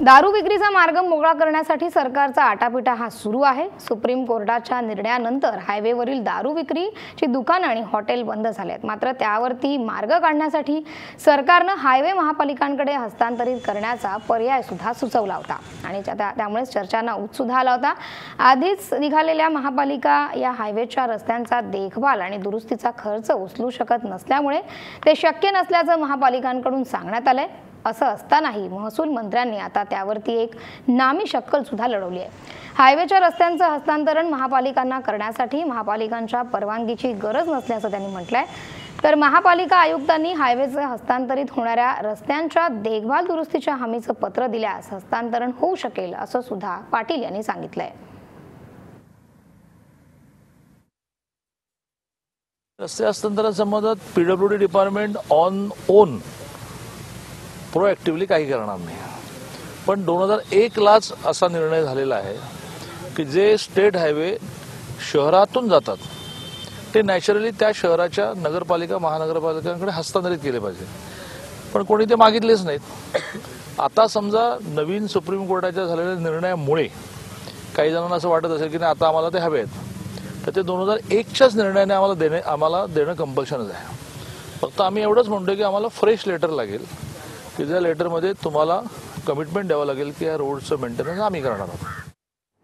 दारू विक्रीचा मार्ग मोकळा करण्यासाठी सरकारचा आटापिटा हा सुरू आहे. सुप्रीम कोर्टाच्या निर्णयानंतर हायवेवरील दारू विक्रीची दुकानं आणि हॉटेल बंद झाले आहेत मात्र त्यावरती मार्ग काढण्यासाठी सरकारनं हायवे महापालिकांकडे हस्तांतरित करण्याचा पर्याय सुद्धा सुचवला होता. आणि त्या- त्या- त्यामुळेच चर्चांना उत्सुद्धा सुद्धा आला होता. आधीच निघालेल्या महापालिका या हायवेच्या रस्त्यांचा देखभाल आणि दुरुस्तीचा खर्च उचलू शकत नसल्यामुळे ते शक्य नसल्याचं महापालिकांकडून सांगण्यात आलंय. असं असतानाही महसूल मंत्र्यांनी आता त्यावरती एक नामी शक्कल सुद्धा लढवली आहे. हायवेच्या रस्त्यांचं हस्तांतरण महापालिकांना करण्यासाठी महापालिकांच्या परवानगीची गरज नसल्याचं त्यांनी म्हटलंय. तर महापालिका आयुक्तांनी हायवेचं हस्तांतरित होणाऱ्या रस्त्यांच्या देखभाल दुरुस्तीच्या हमीचं पत्र दिल्यास हस्तांतरण होऊ शकेल असं सुद्धा पाटील यांनी सांगितलंय. रस्ते हस्तांतरणासंबंधात P W D department on own proactively काही करणार नाही. पण दोन हजार एकलाच असा निर्णय झालेला आहे की जे स्टेट हायवे शहरातून जातात ते नॅचरली त्या शहराच्या नगरपालिका महानगरपालिकांकडे हस्तांतरित केले पाहिजे. पण कोणी ते मागितलेच नाहीत. आता समजा नवीन सुप्रीम कोर्टाच्या झालेल्या निर्णयामुळे काही जणांना असं वाटत असेल की नाही आता आम्हाला ते हवे आहेत. तर ते दोन हजार एकच्याच निर्णयाने आम्हाला देणे आम्हाला देणं कंपल्शनच आहे. फक्त आम्ही एवढंच म्हणतो की आम्हाला फ्रेश लेटर लागेल. की त्या लेटरमध्ये तुम्हाला कमिटमेंट द्यावं लागेल की या रोडचं मेंटेनन्स आम्ही करणार आहोत.